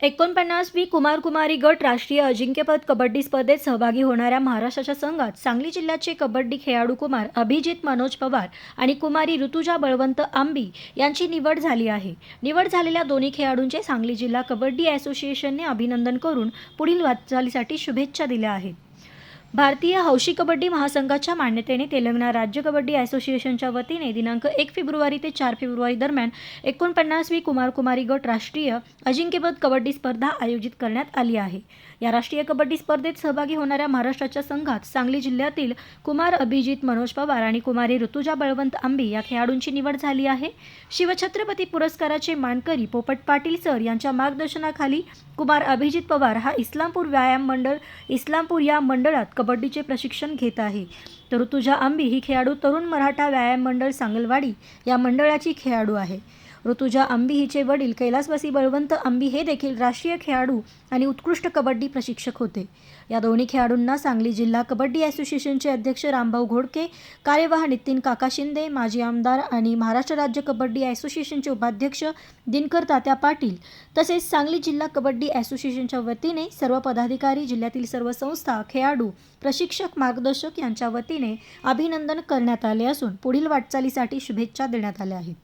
एकोणपन्नासवी कुमार कुमारी गट राष्ट्रीय अजिंक्यपद कबड्डी स्पर्धेत सहभागी होणाऱ्या महाराष्ट्राच्या संघात सांगली जिल्ह्याचे कबड्डी खेळाडू कुमार अभिजित मनोज पवार आणि कुमारी ऋतुजा बळवंत आंबी यांची निवड झाली आहे. निवड झालेल्या दोन्ही खेळाडूंचे सांगली जिल्हा कबड्डी असोसिएशनने अभिनंदन करून पुढील वाटचालीसाठी शुभेच्छा दिल्या आहेत. भारतीय हौशी कबड्डी महासंघाच्या मान्यतेने तेलंगणा राज्य कबड्डी असोसिएशनच्या वतीने दिनांक एक फेब्रुवारी ते चार फेब्रुवारी दरम्यान एकोणपन्नासवी कुमार कुमारी गट राष्ट्रीय अजिंक्यपद कबड्डी स्पर्धा आयोजित करण्यात आली आहे. या राष्ट्रीय कबड्डी स्पर्धेत सहभागी होणाऱ्या महाराष्ट्राच्या संघात सांगली जिल्ह्यातील कुमार अभिजित मनोज पवार आणि कुमारी ऋतुजा बळवंत आंबी या खेळाडूंची निवड झाली आहे. शिवछत्रपती पुरस्काराचे मानकरी पोपट पाटील सर यांच्या मार्गदर्शनाखाली कुमार अभिजित पवार हा इस्लामपूर व्यायाम मंडळ इस्लामपूर या मंडळात कबड्डीचे प्रशिक्षण घेत आहे. तर तुझ्या आंबी ही खेळाडू तरुण मराठा व्यायाम मंडळ सांगलवाडी या मंडळाची खेळाडू आहे. ऋतुजा आंबी हिचे वडील कैलासवासी बळवंत आंबी हे देखील राष्ट्रीय खेळाडू आणि उत्कृष्ट कबड्डी प्रशिक्षक होते. या दोन्ही खेळाडूंना सांगली जिल्हा कबड्डी असोसिएशनचे अध्यक्ष रामभाऊ घोडके कार्यवाह नितीन काका शिंदे माजी आमदार आणि महाराष्ट्र राज्य कबड्डी असोसिएशनचे उपाध्यक्ष दिनकर तात्या पाटील तसेच सांगली जिल्हा कबड्डी असोसिएशनच्या वतीने सर्व पदाधिकारी जिल्ह्यातील सर्व संस्था खेळाडू प्रशिक्षक मार्गदर्शक यांच्या वतीने अभिनंदन करण्यात आले असून पुढील वाटचालीसाठी शुभेच्छा देण्यात आल्या आहेत.